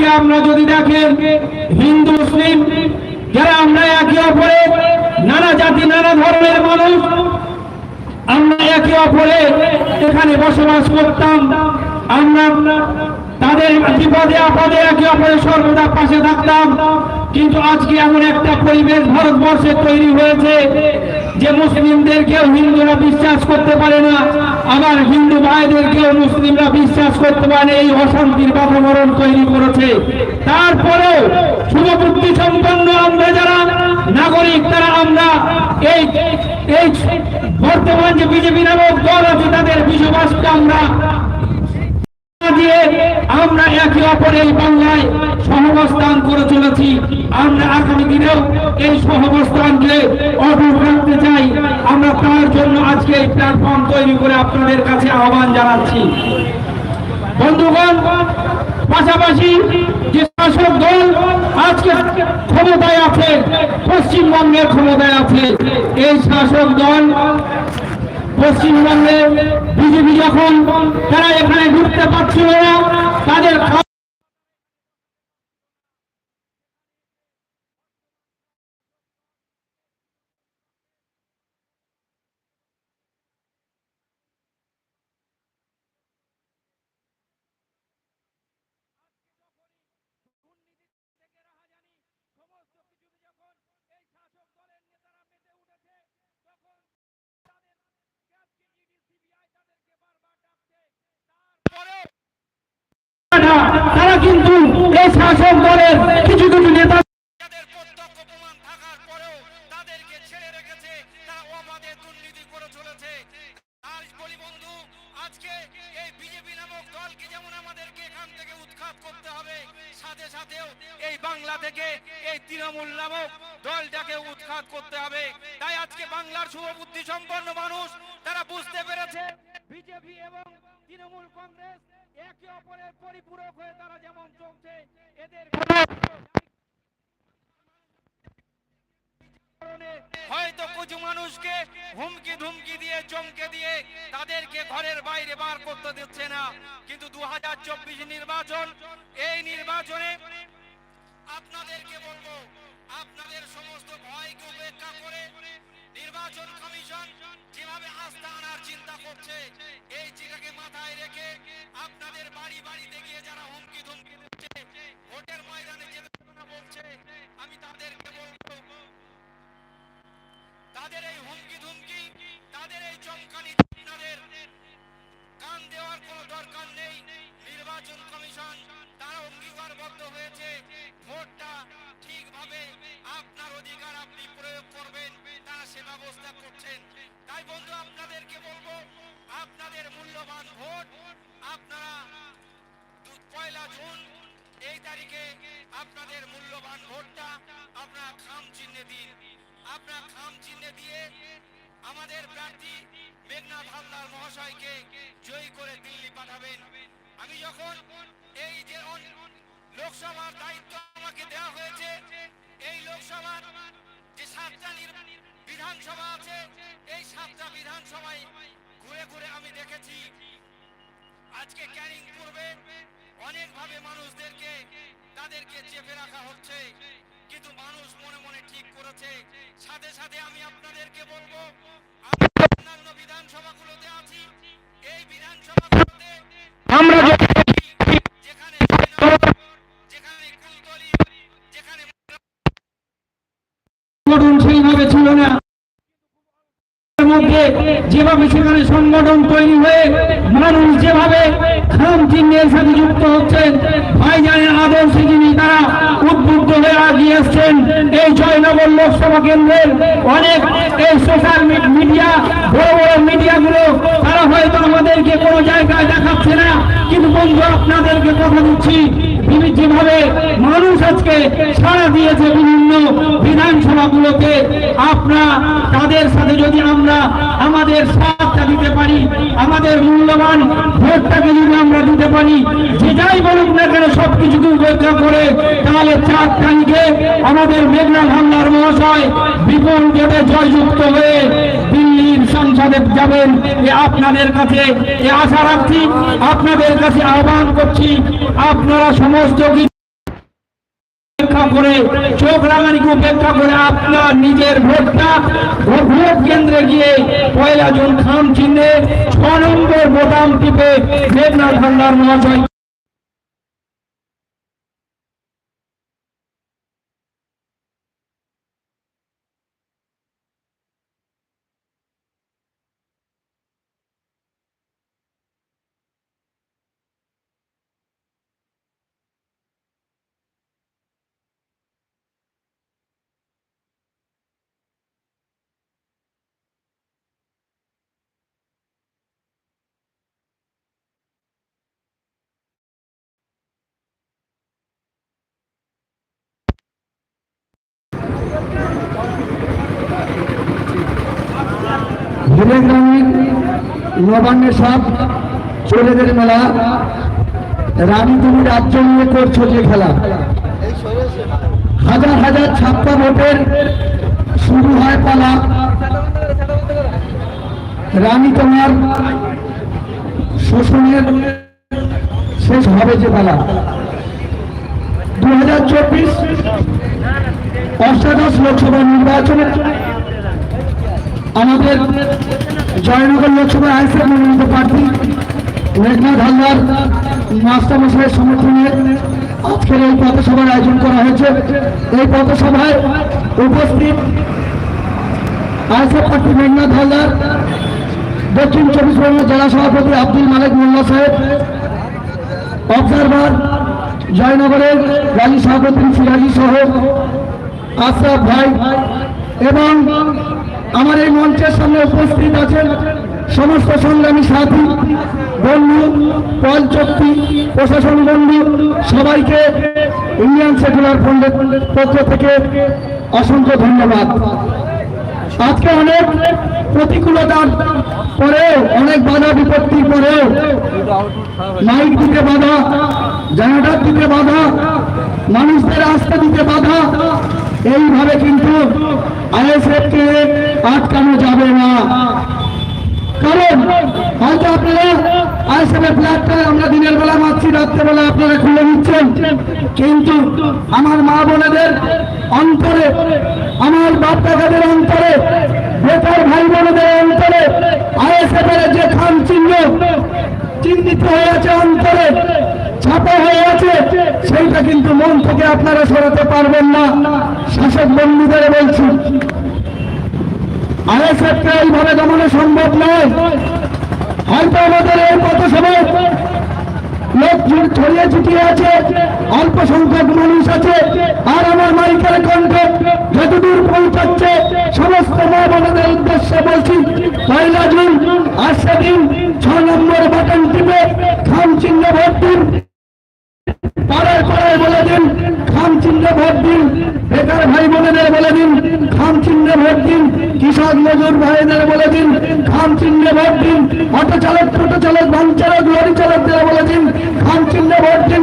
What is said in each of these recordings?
আজকে আমরা যদি দেখেন, হিন্দু, মুসলিম, যারা আমরা একে অপরে, নানা জাতি, নানা ধর্মের মানুষ, আমরা একে অপরে এখানে বসবাস করতাম, আমরা তাদের বিপদে, আপদে একে অপরের সর্বদা পাশে থাকতাম। কিন্তু আজকে এমন একটা পরিবেশ ভারতবর্ষে তৈরি হয়েছে যে মুসলিমদেরকেও হিন্দুরা বিশ্বাস করতে পারে না, আবার হিন্দু ভাইদেরকেও মুসলিমরা বিশ্বাস করতে পারে এই অশান্তির বাতাবরণ তৈরি করেছে। তারপরেও শুভবুদ্ধি সম্পন্ন আমরা যারা, নাগরিক তারা আমরা, এই এই বর্তমান যে বিজেপি নামক দল আছে, তাদের বিশ্ববাসকে আমরা দিয়ে আমরা একে অপরের বাংলায় সহবস্থান করে চলেছি। আমরা আগামী দিনেও এই সহবস্থানকে অটুট রাখতে চাই। আমরা তার জন্য আজকে এই প্ল্যাটফর্ম তৈরি করে আপনাদের কাছে আহ্বান জানাচ্ছি। বন্ধুগণ, পাশাপাশি যে শাসক দল আজকে ক্ষমতায় আছে পশ্চিমবঙ্গের ক্ষমতায় আছে, এই শাসক দল পশ্চিমবঙ্গে বিজেপি যখন তারা এখানে ঘুরতে পারছিল না তাদের খা- তারা কিন্তু এই শাসক দলের কিছু কিছু নেতা আজকে এই বিজেপি নামক দলকে যেমন আমাদেরকে এখান থেকে উৎখাত করতে হবে, সাথে সাথেও এই বাংলা থেকে এই তৃণমূল নামক দলটাকে উৎখাত করতে হবে। তাই আজকে বাংলার শুভবুদ্ধি মানুষ, তারা বুঝতে পেরেছে তৃণমূল কংগ্রেস একে অপরের পরিপূরক হয়ে তারা যেমন চলছে, এদের হয়তো কিছু মানুষকে হুমকি ধুমকি দিয়ে, চমকে দিয়ে তাদেরকে ঘরের বাইরে বার করতে দিচ্ছে না। কিন্তু দু হাজার চব্বিশ নির্বাচন, এই নির্বাচনে আপনাদেরকে বলব, আপনাদের সমস্ত ভয়কে উপেক্ষা করে নির্বাচন কমিশন যেভাবে আস্থা আনার চিন্তা করছে, এই চিন্তাকে মাথায় রেখে আপনাদের বাড়ি বাড়িতে গিয়ে যারা হুমকি ধুমকি দিচ্ছে, ভোটের ময়দানে না বলছে, আমি তাদেরকে বলব, তাদের এই হুমকি ধুমকি, তাদের এই চমকানি আপনাদের কান দেওয়ার কোনো দরকার নেই। নির্বাচন কমিশন, তারা অঙ্গীকারবদ্ধ হয়েছে, ভোটটা ঠিকভাবে আপনার অধিকার আপনি প্রয়োগ করবেন, তারা সে ব্যবস্থা করছেন। তাই বন্ধু, আপনাদেরকে বলব, আপনাদের মূল্যবান ভোট আপনারা পয়লা জুন, এই তারিখে আপনাদের মূল্যবান ভোটটা আপনারা খাম চিহ্নে দিন। আপনারা খাম চিহ্নে দিয়ে আমাদের প্রার্থী মেঘনাথ হালদার মহাশয়কে জয়ী করে দিল্লি পাঠাবেন। আমি যখন এই যে লোকসভার দায়িত্ব আমাকে দেওয়া হয়েছে। এই লোকসভার যে সাতটা বিধানসভা আছে এই সাতটা বিধানসভায় ঘুরে ঘুরে আমি দেখেছি। আজকে ক্যানিং পূর্বে অনেকভাবে মানুষদেরকে তাদেরকে চেপে রাখা হচ্ছে। কিন্তু মানুষ মনে মনে ঠিক করেছে। সাথে সাথে আমি আপনাদেরকে বলব অন্যান্য বিধানসভাগুলোতে আছি। এই বিধানসভাগুলোতে আমরা যেখানে সেইভাবে ছিল না যেভাবে সেখানে সংগঠন তৈরি হয়ে মানুষ যেভাবে খাম সাথে যুক্ত হচ্ছেন, ভাইজানের আদর্শে যিনি তারা উদ্বুদ্ধ হয়ে আগিয়ে এসছেন, এই জয়নগর লোকসভা কেন্দ্রের অনেক এই সোশ্যাল মিডিয়া বড় বড় মিডিয়াগুলো তারা হয়তো আমাদেরকে কোনো জায়গায় দেখাচ্ছে না। কিন্তু বন্ধু, আপনাদেরকে কথা দিচ্ছি বিভিন্ন যেভাবে মানুষ আজকে সাড়া দিয়েছে বিভিন্ন বিধানসভাগুলোকে আপনার তাদের সাথে যদি আমরা আমাদের সাথটা দিতে পারি, আমাদের মূল্যবান ভোটটাকে যদি আমরা দিতে পারি, যে যাই বলুক না কেন সবকিছুকে উপেক্ষা করে, তাহলে চার তারিখে আমাদের মেঘনা হামলার মহাশয় বিপুল ভোটে জয়যুক্ত হয়ে দিল্লির সংসদে যাবেন। এ আপনাদের কাছে এ আশা রাখছি, আপনাদের কাছে আহ্বান করছি, আপনারা সমস্ত উপেক্ষা করে, চোখ রাঙানিকে উপেক্ষা করে আপনার নিজের ভোটটা ভোট কেন্দ্রে গিয়ে পয়লা জুন খাম চিহ্নে ছ নম্বর বোতাম টিপে মেঘনাথ ভান্ডার মহাশয়। হিরে গ্রামীণ নবান্নের সব ছেলেদের মেলা। রানী তুমি রাজ্য নিয়ে করছ যে খেলা। হাজার হাজার ছাপ্পা ভোটের শুরু হয় পালা। রানী তোমার শোষণের শেষ হবে যে পালা। দু হাজার চব্বিশ অষ্টাদশ লোকসভা নির্বাচনে আমাদের জয়নগর লোকসভা আইসিএ মনোনীত প্রার্থী মেঘনাথ হালদার মাস্টারমশাইয়ের সমর্থনে আজকের এই পথসভার আয়োজন করা হয়েছে। এই পথসভায় উপস্থিত আইসিএ প্রার্থী মেঘনাথ হালদার দক্ষিণ চব্বিশ পরগনা জেলা সভাপতি আব্দুল মালিক মোল্লা সাহেব, অবজারভার জয়নগরের রাজি সভাপতি সিরাজি সহ আশরাফ ভাই এবং আমার এই মঞ্চের সামনে উপস্থিত আছেন সমস্ত সংগ্রামী সাথী, বন্ধু পঞ্চক্তি প্রশাসন বন্ধু, সবাইকে ইন্ডিয়ান সেকুলার ফ্রন্টের পক্ষ থেকে অসংখ্য ধন্যবাদ। আজকে অনেক প্রতিকূলতার পরেও, অনেক বাধা বিপত্তির পরেও মাইক দিতে বাধা জানাটার দিতে বাধা, মানুষদের আসতে দিতে বাধা এইভাবে কিন্তু আইএসএফ কে আটকানো যাবে না। কারণ হয়তো আপনারা আইএসএফ এর ফ্ল্যাটটা আমরা দিনের বেলা মারছি, রাত্রেবেলা আপনারা খুলে নিচ্ছেন। কিন্তু আমার মা বোনেদের অন্তরে, আমার বাপ দাদাদের অন্তরে, বেকার ভাই বোনেদের অন্তরে আইএসএফ এর যে খান চিহ্ন চিহ্নিত হয়ে আছে অন্তরে, ছাপা হয়ে আছে, সেইটা কিন্তু মন থেকে আপনারা সরাতে পারবেন না। শাসক বন্ধুদের বলছি আইএসএফকে এইভাবে দমনে সম্ভব নয়। হয়তো আমাদের এই কত সময় লোক ছড়িয়ে ছিটিয়ে আছে অল্প সংখ্যক মানুষ আছে, আর আমার মাইকের কণ্ঠ যতদূর পৌঁছাচ্ছে, সমস্ত মা বোনদের উদ্দেশ্যে বলছি, পয়লা জুন আর সেদিন ছ নম্বর বাটন টিপে খাম চিহ্ন ভোট দিন পাড়ায় পাড়ায় বলে দিন খাম চিহ্নে ভোট দিন, বেকার ভাই বোনেদের বলে দিন, খাম চিহ্নে ভোট দিন, কৃষক মজুর ভাইদের বলে দিন, খাম চিহ্নে ভোট দিন, অটো চালক, টোটো চালক বান চালক, লরি চালকদের বলে দিন, খাম চিহ্নে ভোট দিন।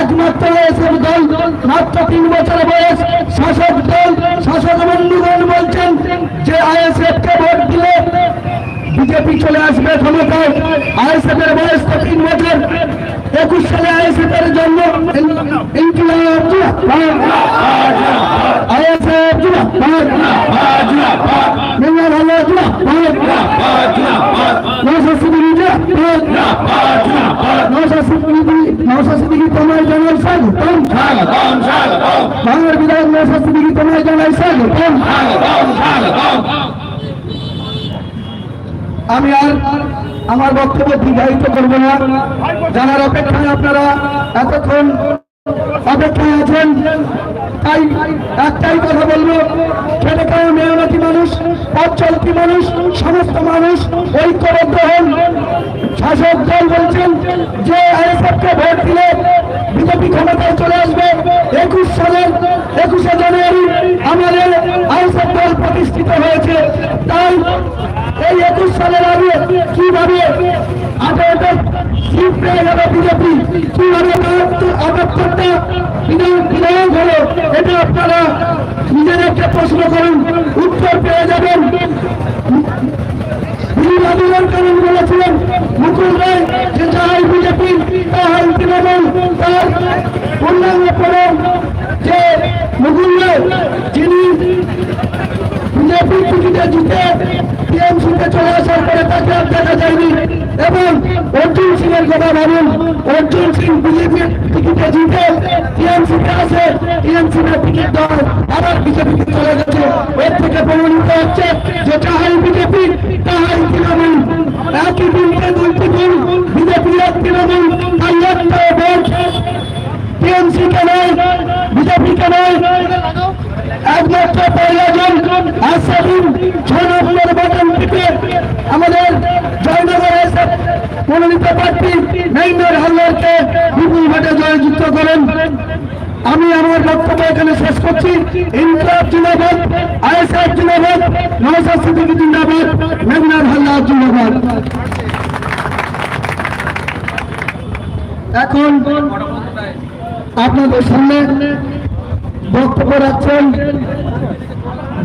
একমাত্র এসব দল, মাত্র তিন বছর বয়স, শাসক দল, শাসক বন্ধুগণ বলছেন যে আইএসএফ কে ভোট দিলে বিজেপি চলে আসবে ক্ষমতায়। আইএসএফ এর বয়স তো তিন বছর। একুশ সালে তোমায় জানাই স্বাগতম। বাংলার বিধায়ক নওশাদ সিদ্দিকী তোমায় জানাই স্বাগতম। আমি আর আমার বক্তব্য দীর্ঘায়িত করব না। জানার অপেক্ষায় আপনারা এতক্ষণ অপেক্ষায় আছেন। তাই একটাই কথা বলব খেটে খাওয়া মেহনতি মানুষ, পথ চলতি মানুষ, সমস্ত মানুষ ঐক্যবদ্ধ হন। শাসক দল বলছেন, যে আইএসএফকে ভোট দিলে বিজেপি ক্ষমতায় চলে আসবে একুশ সালের একুশে জানুয়ারি আমাদের আইএসএফ দল প্রতিষ্ঠিত হয়েছে। তাই এই একুশ সালের আগে কীভাবে আঠারোটা বিজেপি, কীভাবে আটাত্তরটা বিধায়ক বিধায়ক হলো, এটা আপনারা নিজেদেরকে প্রশ্ন করুন, উত্তর পেয়ে যাবেন। আন্দোলন কারণ বলেছিলেন? মুকুল রায়, যে যাহাই বিজেপি, তাহাই তৃণমূল তার অন্যান্য পরে যে মুকুল রায়, যিনি বিজেপি টিকিটে জিতে টিএমসিতে চলে আসার পরে তাকে আর দেখা যায়নি। এবং অর্জুন সিং এর কথা ভাবুন, অর্জুন সিং বিজেপি টিকিটে জিতে টিএমসিতে আসে, টিএমসিতে টিকিট দেওয়ার আবার বিজেপিতে চলে গেছে। এর থেকে প্রমাণিত হচ্ছে যে যাহাই বিজেপি তাহাই তৃণমূল একই দিনকে দুইটি গুণ বিজেপি আর তৃণমূল তাই একটা ভোট টিএমসি কে নয় বিজেপি কে নয় একমাত্র প্রয়োজন আসাদিন ছয় নম্বর বাটন টিপে আমাদের জয়নগর এসে জয়যুক্ত করেন। আমি আমার বক্তব্য এখানে শেষ করছি। জিন্দাবাদ। এখন আপনাদের সামনে বক্তব্য রাখছেন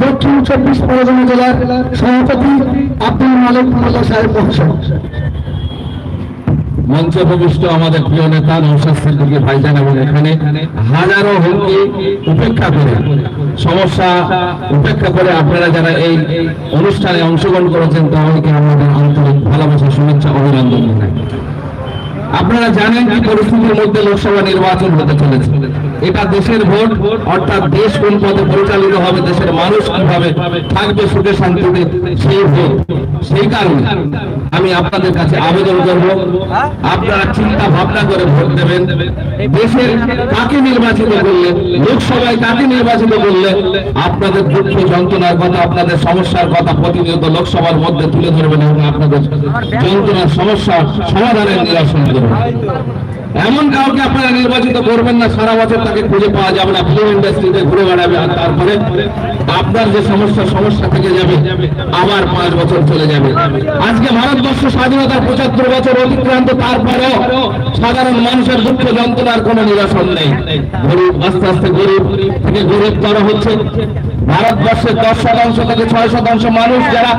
দক্ষিণ চব্বিশ পরগনা জেলার সভাপতি আব্দুল মালিক মোল্লা সাহেব মহাশয়। মঞ্চে উপবিষ্ট আমাদের প্রিয় নেতা নৌসাদ সিদ্দিকী ভাইজান এবং এখানে হাজারো হুমকি উপেক্ষা করে। সমস্যা উপেক্ষা করে আপনারা যারা এই অনুষ্ঠানে অংশগ্রহণ করেছেন তাদেরকে আমাদের আন্তরিক ভালোবাসা, শুভেচ্ছা, অভিনন্দন জানাই। আপনারা জানেন কি পরিস্থিতির মধ্যে লোকসভা নির্বাচন হতে চলেছে। এটা দেশের ভোট, অর্থাৎ দেশ কোন পথে পরিচালিত হবে, দেশের মানুষ কীভাবে থাকবে সুখে শান্তিতে, সেই ভোট, সেই কারণে। আমি আপনাদের কাছে আবেদন করব। আপনারা চিন্তা ভাবনা করে ভোট দেবেন। দেশের কাকে নির্বাচিত করলে লোকসভায় কাকে নির্বাচিত করলে আপনাদের দুঃখ যন্ত্রণার কথা আপনাদের সমস্যার কথা প্রতিনিয়ত লোকসভার মধ্যে তুলে ধরবেন এবং আপনাদের যন্ত্রণার সমস্যা সমাধানের নিরসন করবেন। এমন কাউকে আপনারা নির্বাচিত করবেন না, সারা বছর তাকে খুঁজে পাওয়া যাবে না ফিল্ম ইন্ডাস্ট্রিতে ঘুরে বেড়াবে আর তারপরে আপনার যে সমস্যা সমস্যা থেকে যাবে, আবার পাঁচ বছর চলে যাবে। আজকে ভারতবর্ষ স্বাধীনতার পঁচাত্তর বছর অতিক্রান্ত, তারপরেও সাধারণ মানুষের দুঃখ যন্ত্রণার কোনো নিরসন নেই। গরিব, আস্তে আস্তে গরিব থেকে গরিব করা হচ্ছে। ভারতবর্ষের দশ শতাংশ থেকে ছয় শতাংশ মানুষ যারা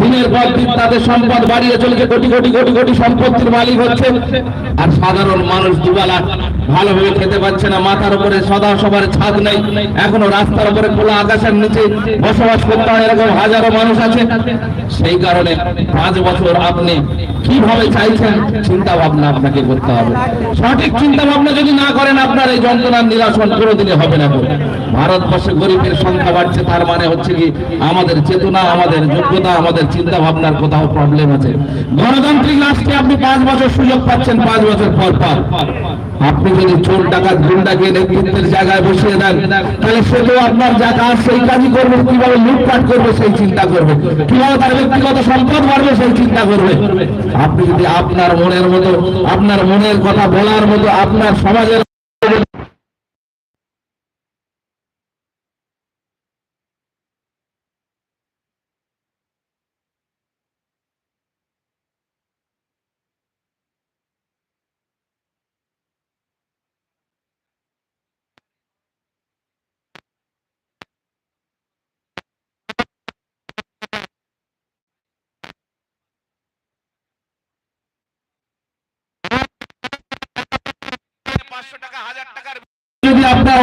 দিনের পর দিন তাদের সম্পদ বাড়িয়ে চলেছে, কোটি কোটি কোটি কোটি সম্পত্তির মালিক হচ্ছে। আর সাধারণ মানুষ দুবেলা ভালোভাবে খেতে পাচ্ছে না, মাথার উপরে সদা সবার ছাদ নেই। এখনও রাস্তার উপরে খোলা আকাশের নিচে বসবাস করতে হয়, এরকম হাজারো মানুষ আছে। সেই কারণে পাঁচ বছর আপনি কীভাবে চাইছেন চিন্তা ভাবনা আপনাকে করতে হবে। সঠিক চিন্তা ভাবনা যদি না করেন, আপনার এই যন্ত্রণার নিরাসন কোনোদিনই হবে না ভারতবর্ষে গরিবের সংখ্যা বাড়ছে, তার মানে হচ্ছে কি আমাদের চেতনা, আমাদের যোগ্যতা, আমাদের চিন্তা ভাবনার কোথাও প্রবলেম আছে। গণতান্ত্রিক রাষ্ট্রে আপনি পাঁচ বছর সুযোগ পাচ্ছেন, পাঁচ বছর পর পর। আপনি যদি চোর, ডাকাত গুন্ডাকে নেতৃত্বের জায়গায় বসিয়ে দেন, তাহলে সে তো আপনার যা কাজ, সেই কাজই করবে, কীভাবে লুটপাট করবে, সেই চিন্তা করবে। কীভাবে তার ব্যক্তিগত সম্পদ বাড়বে, সেই চিন্তা করবে। আপনি যদি আপনার মনের মতো, আপনার মনের কথা বলার মতো আপনার সমাজের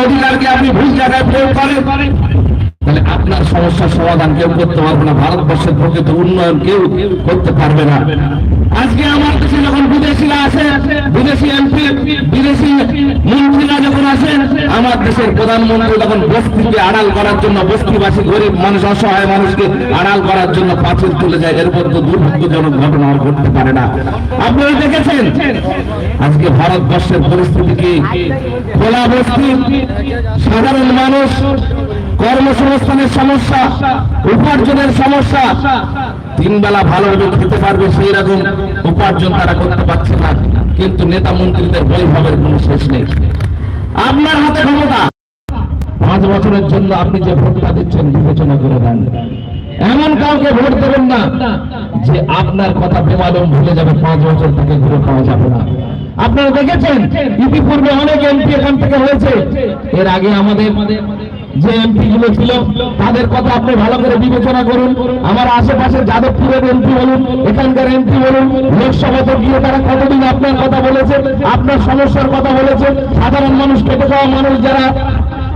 অধিকারকে আপনি ভুল জায়গায় প্রয়োগ করেন। তাহলে আপনার সমস্যার সমাধান কেউ করতে পারবে না। ভারতবর্ষের প্রকৃত উন্নয়ন কেউ করতে পারবে না। আজকে আমার দেশে যখন বিদেশিরা আসে, বিদেশি এমপি, বিদেশি মন্ত্রীরা যখন আসে, আমার দেশের প্রধানমন্ত্রী তখন বস্তিকে আড়াল করার জন্য, বস্তিবাসী গরিব মানুষ, অসহায় মানুষকে আড়াল করার জন্য পাঁচিল তুলে যায় এরপর তো দুর্ভাগ্যজনক ঘটনা আর ঘটতে পারে না। আপনারা দেখেছেন? আজকে ভারতবর্ষের পরিস্থিতি কি? খোলা বস্তি, সাধারণ মানুষ কর্মসংস্থানের সমস্যা, উপার্জনের সমস্যা তিন বেলা ভালোভাবে খেতে পারবে সেই রকম উপার্জন তারা করতে পারছে না। কিন্তু নেতা মন্ত্রীদের বৈভবের কোনো শেষ নেই। আপনার হাতে ক্ষমতা। পাঁচ বছরের জন্য আপনি যে ভোটটা দিচ্ছেন, বিবেচনা করে দেন এমন কাউকে ভোট দেবেন না যে আপনার কথা বেমালুম ভুলে যাবে, পাঁচ বছর থেকে ঘুরে পাওয়া যাবে না। আপনারা দেখেছেন? ইতিপূর্বে অনেক এমপি এখান থেকে হয়েছে। এর আগে আমাদের যে এমপি গুলো ছিল, তাদের কথা আপনি ভালো করে বিবেচনা করুন। আমার আশেপাশে যাদবপুরের এমপি বলুন, এখানকার এমপি বলুন লোকসভাতে গিয়ে তারা কতদিন আপনার কথা বলেছে, আপনার সমস্যার কথা বলেছে, সাধারণ মানুষ কেটে খাওয়া মানুষ যারা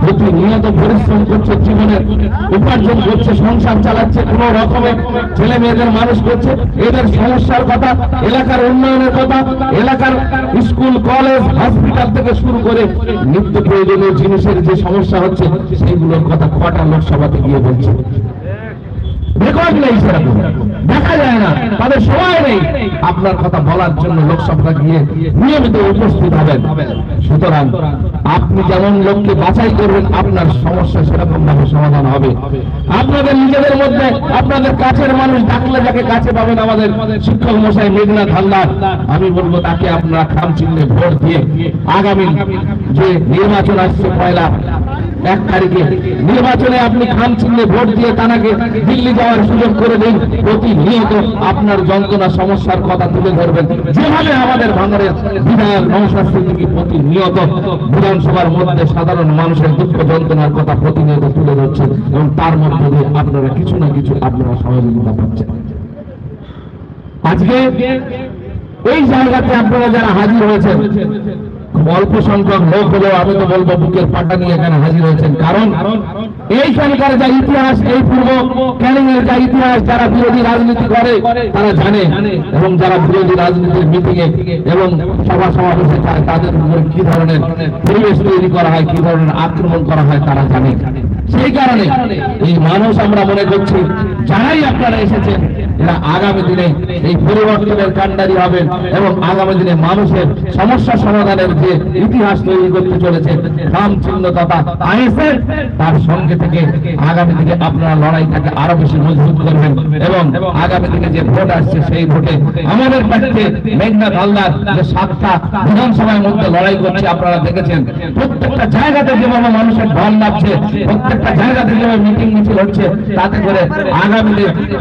প্রতিনিয়ত পরিশ্রম করছে, জীবনের উপার্জন করছে, সংসার চালাচ্ছে, কোন রকমে ছেলে মেয়েদের মানুষ করছে, এদের সমস্যার কথা, এলাকার উন্নয়নের কথা, এলাকার স্কুল, কলেজ, হসপিটাল থেকে শুরু করে নিত্য প্রয়োজনীয় জিনিসের যে সমস্যা হচ্ছে, সেইগুলোর কথা কটা লোকসভাতে গিয়ে বলছে। রেকর্ড নেই সেরকম। দেখা যায় না, তাদের সময় নেই। আপনার কথা বলার জন্য লোকসভা গিয়ে নিয়মিত উপস্থিত হবেন। সুতরাং আপনি যেমন লোককে বাছাই করবেন, আপনার সমস্যা সেরকম ভাবে সমাধান হবে। আপনাদের নিজেদের মধ্যে, আপনাদের কাছের মানুষ ডাকলে যাকে কাছে পাবেন আমাদের শিক্ষক মশাই মেঘনাথ হালদার। আমি বলব, তাকে আপনারা খাম চিহ্নে ভোট দিয়ে আগামী যে নির্বাচন আসছে পয়লা এক তারিখে, নির্বাচনে আপনি খাম চিহ্নে ভোট দিয়ে তানাকে দিল্লি যাওয়ার সুযোগ করে দিন। প্রতিনিয়ত আপনার যন্ত্রণা, সমস্যার কথা তুলে ধরবেন, যেভাবে আমাদের ভাঙরের বিধায়ক নমস্কার সিদ্দিকি প্রতিনিয়ত বিধানসভার মধ্যে সাধারণ মানুষের দুঃখ যন্ত্রণার কথা প্রতিনিয়ত তুলে ধরছেন এবং তার মধ্যে দিয়ে আপনারা কিছু না কিছু আপনারা সহযোগিতা পাচ্ছেন আজকে এই জায়গাতে আপনারা যারা হাজির হয়েছেন অল্প সংখ্যক লোক হলেও আমি তো বলব বুকের পাটা নিয়ে এখানে হাজির হয়েছেন। কারণ এইখানকার যা ইতিহাস, এই পূর্ব ক্যানিং এর যা ইতিহাস, যারা বিরোধী রাজনীতি করে, তারা জানে এবং যারা বিরোধী রাজনীতির মিটিং এ এবং সভা সমাবেশে তাদের উপরে কি ধরনের পরিবেশ তৈরি করা হয়, কি ধরনের আক্রমণ করা হয়, তারা জানে। সেই কারণে এই মানুষ আমরা মনে করছি, যারাই আপনারা এসেছেন, এরা আগামী দিনে এই পরিবর্তনের কাণ্ডারি হবেন এবং আগামী দিনে মানুষের সমস্যা সমাধানের যে ইতিহাস তৈরি করতে চলেছে রাম চিহ্ন তথা আইএসএর তার সঙ্গে থেকে আগামী দিনে আপনারা লড়াইটাকে আরও বেশি মজবুত করবেন এবং আগামী দিনে যে ভোট আসছে, সেই ভোটে আমাদের প্রার্থী মেঘনাথ হালদার যে সাতটা বিধানসভার মধ্যে লড়াই করছে, আপনারা দেখেছেন। প্রত্যেকটা জায়গাতে যেভাবে মানুষের ঢল নামছে, প্রত্যেকটা জায়গাতে যেভাবে মিটিং মিছিল হচ্ছে তাতে করে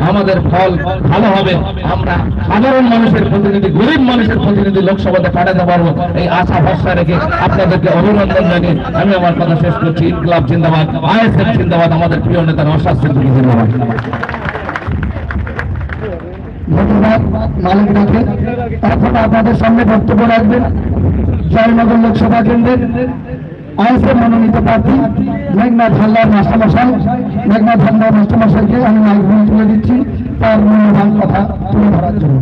আমাদের ফল ভালো হবে। আমরা সাধারণ মানুষের প্রতিনিধি, গরিব মানুষের প্রতিনিধি লোকসভাতে পাঠাতে পারব। এই আশা, ভরসা রেখে আপনাদেরকে অভিনন্দন জানিয়ে আমি আমার কথা শেষ করছি। ইনকলাব জিন্দাবাদ, আইএসএফ জিন্দাবাদ, আমাদের প্রিয় নেতা নশাদ জিন্দাবাদ। মালিক আপনাদের সামনে বক্তব্য রাখবেন। জয়নগর লোকসভা কেন্দ্রের আইএসএ মনোনীত প্রার্থী মেঘনাথ হাল্লার মাস্টারমশাই মেঘনাথ হাল্লার মাস্টারমশাইকে আমি মাইক্রোফোন তুলে দিচ্ছি। তার মূল্যবান কথা তুলে ধরার জন্য।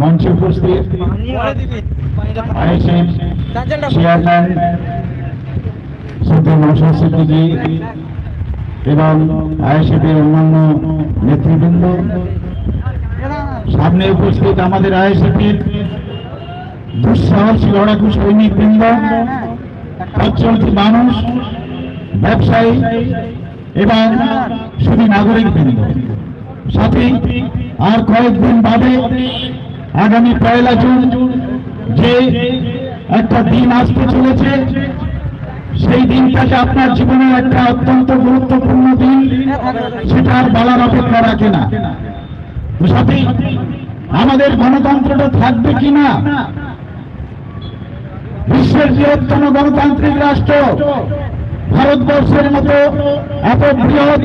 মঞ্চে উপস্থিত চেয়ারম্যান সত্যি সিদ্দিকী এবং আইএসএফের অন্যান্য নেতৃবৃন্দ। সামনে উপস্থিত আমাদের আইএসএফের দুঃসাহসী লড়াকু সৈনিক বৃন্দ পথচলতি মানুষ, ব্যবসায়ী এবং শুধু নাগরিক বৃন্দ সাথে, আর কয়েকদিন বাদে আগামী পয়লা জুন যে একটা দিন আসতে চলেছে, সেই দিনটাকে আপনার জীবনে একটা অত্যন্ত গুরুত্বপূর্ণ দিন, সেটা আর বলার অপেক্ষা রাখে না। আমাদের গণতন্ত্রটা থাকবে কিনা? বিশ্বের বৃহত্তম গণতান্ত্রিক রাষ্ট্র ভারতবর্ষের মতো এত বৃহৎ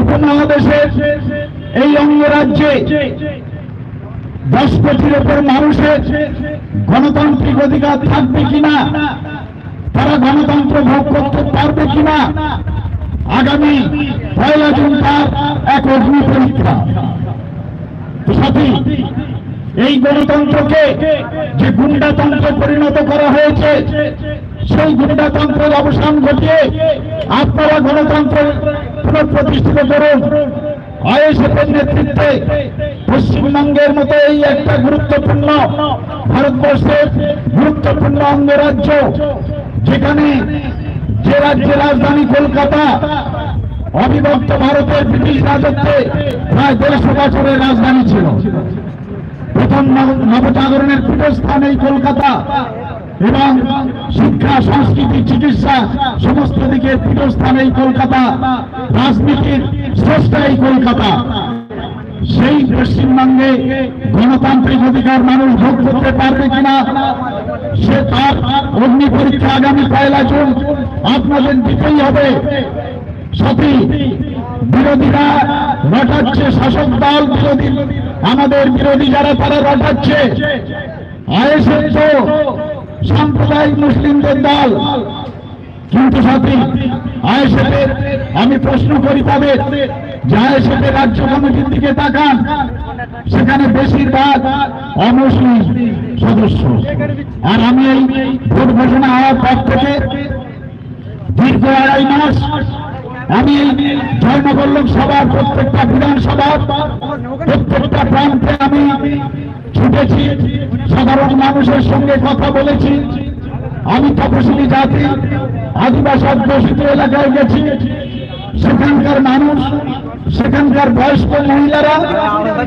উপমহাদেশের এই অঙ্গরাজ্যে দশ কোটির ওপর মানুষের গণতান্ত্রিক অধিকার থাকবে কিনা? তারা গণতন্ত্র ভোগ করতে পারবে কিনা? আগামী পয়লা জুন তার এক অগ্নি পরীক্ষা। সাথী, এই গণতন্ত্রকে যে গুন্ডাতন্ত্রে পরিণত করা হয়েছে, সেই গুন্ডাতন্ত্রের অবসান ঘটিয়ে আপনারা গণতন্ত্র পুনঃপ্রতিষ্ঠিত করুন। আইএসএফের নেতৃত্বে পশ্চিমবঙ্গের মতো এই একটা গুরুত্বপূর্ণ ভারতবর্ষের গুরুত্বপূর্ণ অঙ্গরাজ্য, যেখানে যে রাজ্যের রাজধানী কলকাতা অবিভক্ত ভারতের ব্রিটিশ রাজত্বে প্রায় দেড়শো বছরের রাজধানী ছিল। প্রথম নব- নবজাগরণের পীঠস্থান এই কলকাতা এবং শিক্ষা, সংস্কৃতি, চিকিৎসা সমস্ত দিকের পীঠস্থান এই কলকাতা, রাজনীতির স্রষ্টা এই কলকাতা। সেই পশ্চিমবঙ্গে গণতান্ত্রিক অধিকার মানুষ ভোগ করতে পারবে কিনা, সে তার অগ্নি পরীক্ষা আগামী পয়লা জুন আপনাদের দিতেই হবে। সতী বিরোধীরা রটাচ্ছে শাসক দল, বিরোধী আমাদের বিরোধী যারা তারা রটাচ্ছে। সাম্প্রদায়িক মুসলিমদের দল। কিন্তু সাথী আয়েসের আমি প্রশ্ন করি তাদের, যে আয়েসের রাজ্য কমিটির দিকে তাকান, সেখানে বেশিরভাগ অমুসলিম সদস্য। আর আমি এই ভোট ঘোষণা হওয়ার পর থেকে দীর্ঘ আড়াই মাস আমি জয়নগর লোকসভার প্রত্যেকটা বিধানসভা, প্রত্যেকটা প্রান্তে আমি ছুটেছি, সাধারণ মানুষের সঙ্গে কথা বলেছি। আমি তপশিলি জাতি, আদিবাসী অধ্যুষিত এলাকায় গেছি। সেখানকার মানুষ, সেখানকার বয়স্ক মহিলারা,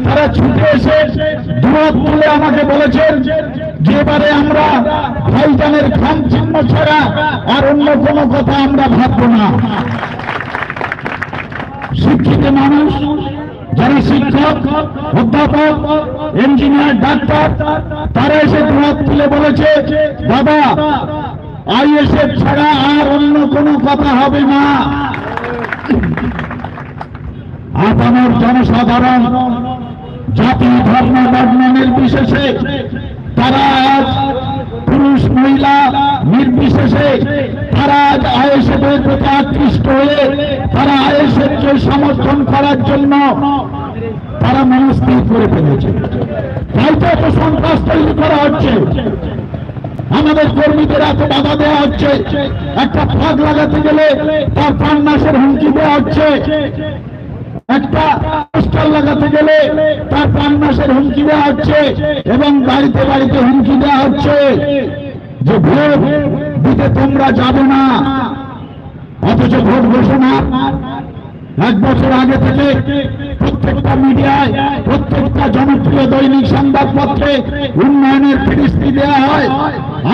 তারা ছুটে এসে দুয়ার তুলে আমাকে বলেছেন যে এবারে আমরা ভাইজানের খান চিহ্ন ছাড়া আর অন্য কোনো কথা আমরা ভাববো না। শিক্ষিত মানুষ, যারা শিক্ষক, অধ্যাপক ইঞ্জিনিয়ার ডাক্তার, তারা এসে দুহাত তুলে বলেছে, বাবা, আইএসএফ ছাড়া আর অন্য কোনো কথা হবে না। আপামর জনসাধারণ জাতি ধর্ম বর্ণ নির্বিশেষে তারা আজ পুরুষ, মহিলা নির্বিশেষে তারা আজ আয়েসেদের প্রতি আকৃষ্ট হয়ে তারা আয়েসেরকে সমর্থন করার জন্য তারা মনস্থির করে ফেলেছে। তাই তো এত সন্ত্রাস তৈরি করা হচ্ছে। আমাদের কর্মীদের এত বাধা দেওয়া হচ্ছে। একটা ফাঁক লাগাতে গেলে তার প্রাণ নাশের হুমকি দেওয়া হচ্ছে। একটা পোস্টার লাগাতে গেলে তার প্রাণ মাসের হুমকি দেওয়া হচ্ছে এবং বাড়িতে বাড়িতে হুমকি দেওয়া হচ্ছে যে ভোট দিতে তোমরা যাবে না। অথচ ভোট ঘোষণা এক বছর আগে থেকে প্রত্যেকটা মিডিয়ায়, প্রত্যেকটা জনপ্রিয় দৈনিক সংবাদপত্রে উন্নয়নের ফিরিস্তি দেওয়া হয়।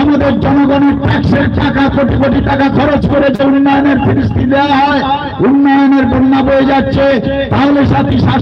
আমাদের জনগণের ট্যাক্সের টাকা, কোটি কোটি টাকা খরচ করে যে উন্নয়নের ফিরিস্তি দেওয়া হয়, উন্নয়নের বন্যা বয়ে যাচ্ছে, তাহলে সাথী শাসক